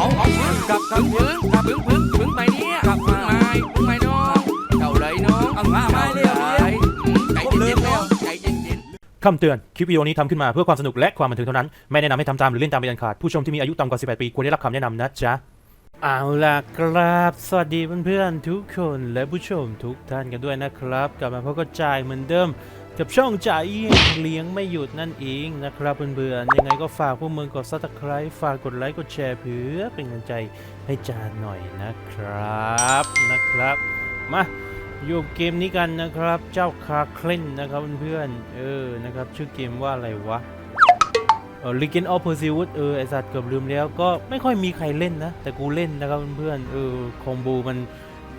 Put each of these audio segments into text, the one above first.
เอาเอาพึ่งกับกับพึ่งกับพึ่งพึ่งพึ่งไปเนี่ยกลับพึ่งไม้พึ่งไม้น้องเจ้าเลยน้องเอามามาเลยใจเย็นๆแล้วใจเย็นๆคำเตือน คลิปวิดีโอนี้ทำขึ้นมาเพื่อความสนุกและความบันเทิงเท่านั้น ไม่แนะนำให้ทำตามหรือเล่นตามเป็นอันขาด ผู้ชมที่มีอายุต่ำกว่า 18 ปีควรได้รับคำแนะนำนะจ๊ะเอาล่ะครับ สวัสดีเพื่อนๆทุกคนและผู้ชมทุกท่านกันด้วยนะครับ กลับมาพบกับจายเหมือนเดิม กับช่องจ่ายเอียงเลี้ยงไม่หยุดนั่นเองนะครับเพื่อนๆยังไงก็ฝากพวกมึงกดซับสไคร b e ฝากกดไลค์กดแชร์เพื่อเป็นกำลังใจให้จานหน่อยนะครับนะครับ มาอยู่เกมนี้กันนะครับ เจ้าคาเคลนนะครับเพื่อนๆเออนะครับ ชื่อเกมว่าอะไรวะเออ Legend of Pursuit เออไอสัตว์เกือบลืมแล้วก็ไม่ค่อยมีใครเล่นนะ แต่กูเล่นนะครับเพื่อนๆเออคอมโบมัน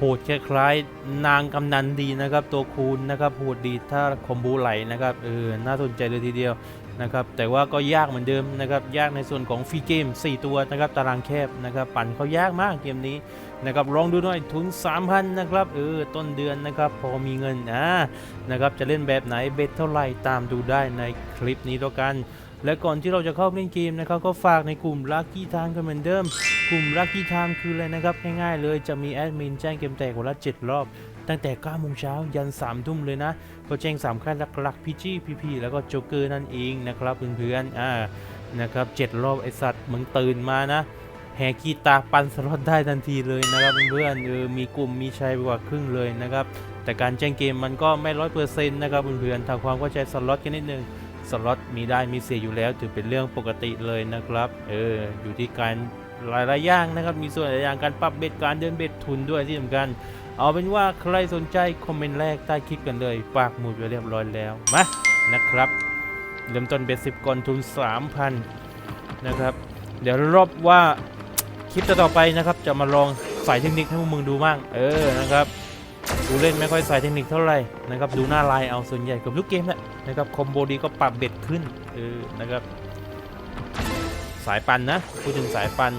โหดคล้ายๆนางกำนันดีนะครับ ตัวคูณนะครับโหดดีถ้าคอมโบไหลนะครับเออน่าสนใจเลยทีเดียวนะครับแต่ว่าก็ยากเหมือนเดิมนะครับยากในส่วนของฟรีเกม 4 ตัวนะครับตารางแคบนะครับปั่นเขายากมากเกมนี้นะครับลองดูหน่อยทุน 3,000นะครับเออต้นเดือนนะครับพอมีเงินอ่านะครับจะเล่นแบบไหนเบ็ดเท่าไหร่ตามดูได้ในคลิปนี้แล้วกัน และก่อนที่เราจะเข้าเล่นเกมนะครับก็ฝากในกลุ่ม Lucky Time กันเหมือนเดิม กลุ่ม Lucky Time คืออะไรนะครับง่ายๆเลยจะมีแอดมินแจ้งเกมแตกวันละ 7 รอบ ตั้งแต่9โมงเช้ายัน3ทุ่มเลยนะ ก็แจ้ง3ค่ายหลักๆพีจีพีพีแล้วก็โจ๊กเกอร์นั่นเองนะครับเพื่อนๆอ่านะครับ7รอบไอสัตว์มึงตื่นมานะแหกีตาปันสล็อตได้ทันทีเลยนะครับเพื่อนๆเออมีกลุ่มมีชัยกว่าครึ่งเลยนะครับแต่การแจ้งเกมมันก็ไม่ร้อยเปอร์เซ็นต์นะครับเพื่อนๆทำความเข้าใจสล็อตกันนิดนึง สล็อตมีได้มีเสียอยู่แล้วถือเป็นเรื่องปกติเลยนะครับ เออ อยู่ที่การหลายๆอย่างนะครับ มีส่วนหลายอย่างการปรับเบ็ดการเดินเบ็ดทุนด้วยที่สำคัญ เอาเป็นว่าใครสนใจคอมเมนต์แรกใต้คลิปกันเลยปากหมุดไว้เรียบร้อยแล้วมานะครับ เริ่มต้นเบ็ดสิบก่อนทุน 3,000 นะครับ เดี๋ยวรอบว่าคลิปต่อไปนะครับ จะมาลองใส่เทคนิคให้พวกมึงดูบ้าง เออนะครับดูเล่นไม่ค่อยใส่เทคนิคเท่าไหร่นะครับดูหน้าลายเอาส่วนใหญ่กับทุกเกมแหละ นะครับคอมโบดีก็ปรับเบ็ดขึ้นเออนะครับสายปันนะพูดถึงสายปัน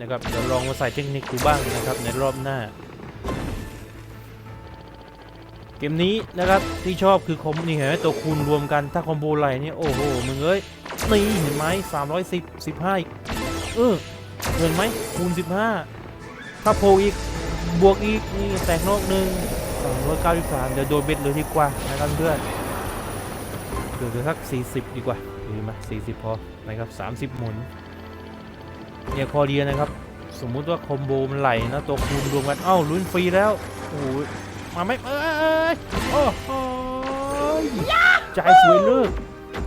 นะครับเดี๋ยวลองมาใส่เทคนิคดูบ้างนะครับในรอบหน้า เกมนี้นะครับที่ชอบคือคอมนี่เห็นไหมตัวคูณรวมกันถ้าคอมโบไหลเนี่ยโอ้โหมึงเอ้ยนี่เห็นไหม310 15อีกเออเห็นไหมคูณ15ถ้าโพลอีกบวกอีกนี่แตกนอกหนึ่ง293เดี๋ยวโดนเบ็ดเลยดีกว่านะครับเพื่อน เดี๋ยวเดี๋ยวสัก 40 ดีกว่าดีไหม40พอนะครับ30หมุนเนี่ยคอเดียนะครับ สมมุติว่าคอมโบมันไหลนะตัวคูณรวมกันเอ้าลุ้นฟรีแล้วโอ้โหมาไหมเอ้ยโอ้โหจ่ายสวยเลิก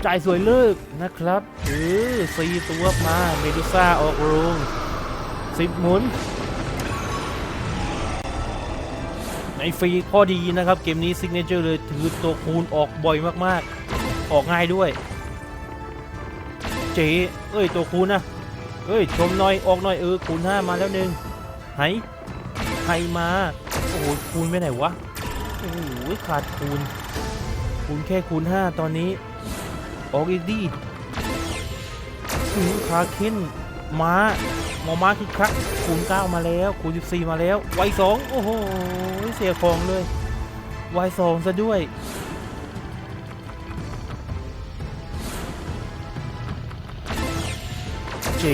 จ่ายสวยเลิกนะครับเออสี่ตัวมาเมดูซ่าออกโรงสิบหมุนในฟรีข้อดีนะครับ เกมนี้ซิกเนเจอร์เลยถือตัวคูณออกบ่อยมากๆ ออกง่ายด้วย เจ๊เอ้ยตัวคูณนะเอ้ยชมหน่อยออกหน่อยเออคูณ5มาแล้วหนึ่งไหใครมาโอ้โหคูณไปไหนวะโอ้โหขาดคูณคูณแค่คูณ5ตอนนี้ ออกอีกดีอื้อคาเค้นม้าหมอม้าคือครักคูณ9มาแล้วคูณ14 มาแล้วไวสองโอ้โหเสียของเลยไวสองซะด้วย จ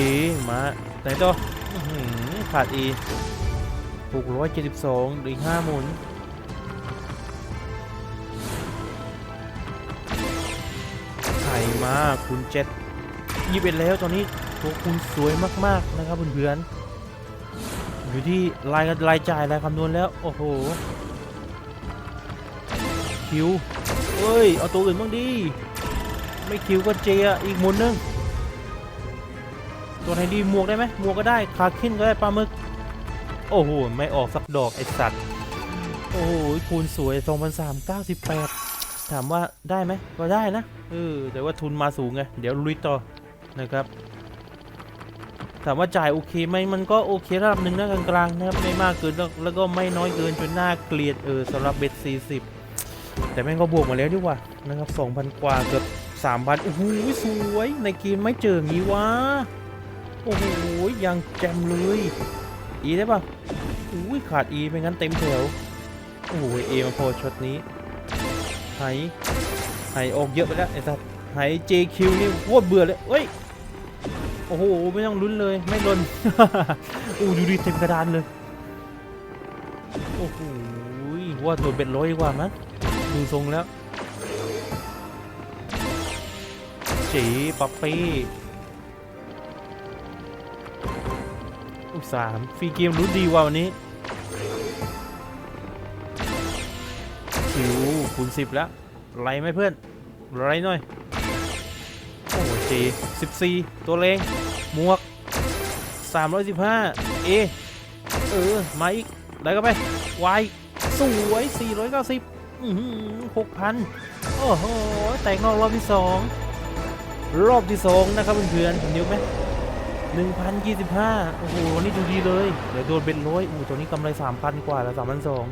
มาไหนต่ออื้อหือขาดอี672เหรืออีก5หมุนไข่มาคุณเจ็ดยี่สิบเอ็ดแล้วตอนนี้ตัวคุณสวยมากๆนะครับเพื่อนๆอยู่ที่รายรายจ่ายรายคำนวณแล้ว โอ้โห คิวเอ้ย เอาตัวอื่นบ้างดิไม่คิวก็เจออีกหมุนหนึง ตัวไหนดีหมวกได้ไหมหมวกก็ได้คาคินก็ได้ปลาหมึก โอ้โห ไม่ออกสักดอกไอสัตว์ โอ้โหคูณสวย2,398 ถามว่าได้ไหมก็ได้นะเออแต่ว่าทุนมาสูงไง เดี๋ยวลุยต่อนะครับ ถามว่าจ่ายโอเคไหมมันก็โอเคระดับหนึ่งนะกลางๆนะครับไม่มากเกินแล้วแล้วก็ไม่น้อยเกินจนน่าเกลียดเออสำหรับเบ็ด40 แต่แม่งก็บวกมาแล้วดีกว่านะครับ2,000 กว่าเกือบ3,000โอ้โหสวยในเกมไม่เจองี้วะ โอ้โหยังแจมเลยอีได้ปะอุ้ยขาดอีไม่งั้นเต็มแถวโอ้โหเอมาพอช็อตนี้ไหไหออกเยอะไปแล้วไอ้สัสไห JQ นี่โคตรเบื่อเลยเฮ้ยโอ้โหไม่ต้องลุ้นเลยไม่ลนโอ้ดูดิเต็มกระดานเลยโอ้โหว่าตัวเป็นร้อยกว่ามั้งดูทรงแล้วจีป๊อปปี้ อุตสามฟรีเกมรู้ดีว่าวันนี้คิวคูณสิบแล้วไรไหมเพื่อนไรหน่อย โอ้โหจีสิบสี่ตัวเลงหมวกสามร้อยสิบห้าเอเออ มาอีกได้ก็ไปวายสวยสี่ร้อยเก้าสิบหกพันโอ้โห แตกนอกรอบที่สองรอบที่สองนะครับเพื่อนๆเดี๋ยวไหม หนึ่งพันยี่สิบห้าโอ้โห นี่ดูดีเลย เดี๋ยวโดนเป็นร้อยโอ้โหตัวนี้กำไรสามพันกว่าแล้วสามพันสอง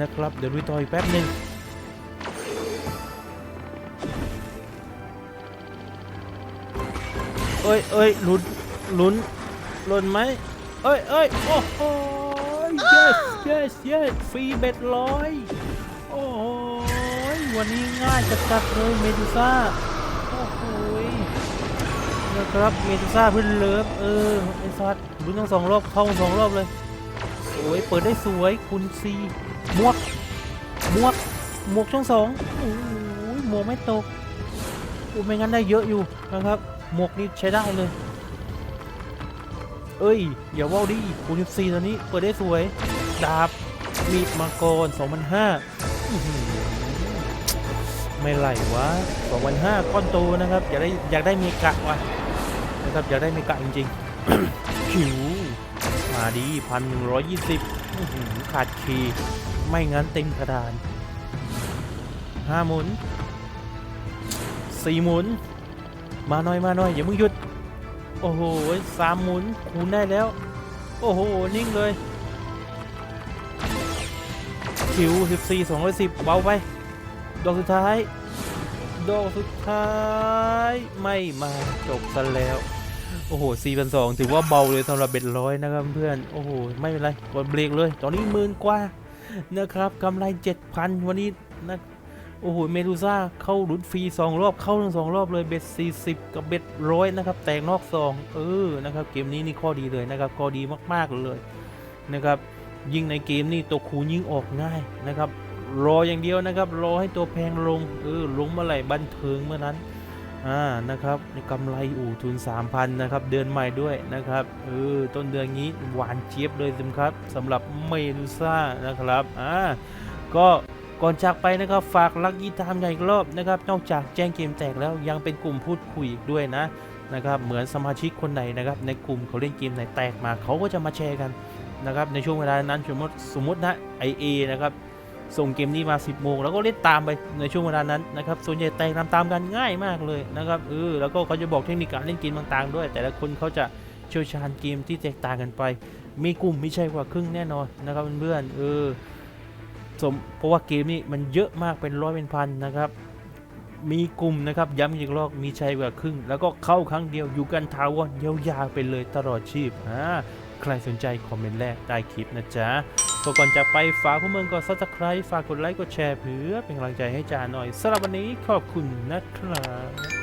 นะครับ เดี๋ยวดูต่ออีกแป๊บหนึ่งเอ้ยเอ้ยลุ้นลุ้นลุ้นไหมเอ้ยเอ้ยโอ้โห yes yes yes ฟรีเบ็ดร้อยโอ้โหวันนี้ง่ายจัดๆเลยเมดูซ่า นะครับเมดูซ่าเพื่อนเลิฟเออไอ้สัตว์ลุ้นทั้งสองรอบเข้าสองรอบเลย สวยเปิดได้สวยคุณซีมวกมวกหมวกช่องสองโอ้โหมวกไม่ตกโอ้ไม่งั้นได้เยอะอยู่นะครับ หมวกนี่ใช้ได้เลย เอ้ยอย่าว่าวดิคูณ14ตอนนี้เปิดได้สวย ดาบ มีดมังกร2005อื้อหือไม่ไหลวะ2005ก้อนโตนะครับ อยากได้อยากได้เมกะว่ะ นะครับอยากได้เมกะจริงๆ ผิวมาดีพันหนึ่งร้อยยี่สิบขาดคีไม่งั้นเต็มกระดานห้าหมุนสี่หมุน มาหน่อยมาหน่อยอย่ามึงหยุด โอ้โหสามหมุนคูณได้แล้ว โอ้โห นิ่งเลยคิว14 210เบาไป ดอกสุดท้าย ดอกสุดท้ายไม่มาจบกันแล้ว โอ้โห4,200ถือว่าเบาเลยสำหรับเบ็ดร้อยนะครับเพื่อน โอ้โห ไม่เป็นไรกดเบรกเลย ตอนนี้หมื่นกว่านะครับกำไร7,000วันนี้นะโอ้โห เมดูซ่าเข้าหลุนฟรี2 รอบ เข้าทั้งสองรอบเลยเบ็ด 40 กับเบ็ดร้อยนะครับ แตกนอก2เออ นะครับ เกมนี้นี่ข้อดีเลยนะครับ ข้อดีมาก ๆ เลยนะครับ ยิงในเกมนี่ตัวคูยิงออกง่ายนะครับ รออย่างเดียวนะครับ รอให้ตัวแพงลงเออลงเมื่อไหร่บันเทิงเมื่อนั้นอ่านะครับในกำไรอู่ทุน 3,000นะครับเดือนใหม่ด้วยนะครับเออต้นเดือนนี้หวานเจี๊ยบเลยสิครับสำหรับเมดูซ่านะครับอ่าก็ก่อนจากไปนะครับฝากลักยี่ตามใหญ่อีกรอบนะครับนอกจากแจ้งเกมแตกแล้วยังเป็นกลุ่มพูดคุยอีกด้วยนะนะครับเหมือนสมาชิกคนไหนนะครับในกลุ่มเขาเล่นเกมไหนแตกมาเขาก็จะมาแชร์กันนะครับในช่วงเวลานั้นสมมติสมมตินะไอเอนะครับ ส่งเกมนี้มา 10 โมง แล้วก็เล่นตามไปในช่วงเวลานั้นนะครับ ส่วนใหญ่แตกตามตามกันง่ายมากเลยนะครับเออแล้วก็เขาจะบอกเทคนิคการเล่นเกมต่างๆ ด้วย แต่ละคนเขาจะเชี่ยวชาญเกมที่แตกต่างกันไป มีกลุ่มไม่ใช่กว่าครึ่งแน่นอนนะครับเพื่อนๆเออสมเพราะว่าเกมนี้มันเยอะมากเป็นร้อยเป็นพันนะครับมีกลุ่มนะครับย้ำอีกรอบมีชัยกว่าครึ่ง แล้วก็เข้าครั้งเดียวอยู่กันทาวอนยาวๆไปเลยตลอดชีพอ่าใครสนใจคอมเมนต์แรกใต้คลิปนะจ๊ะ ก็ก่อนจากไปฝากผู้เมึงกด subscribe ฝากกดไลค์กดแชร์เพื่อเป็นกำลังใจให้จาหน่อยสำหรับวันนี้ขอบคุณนะครับ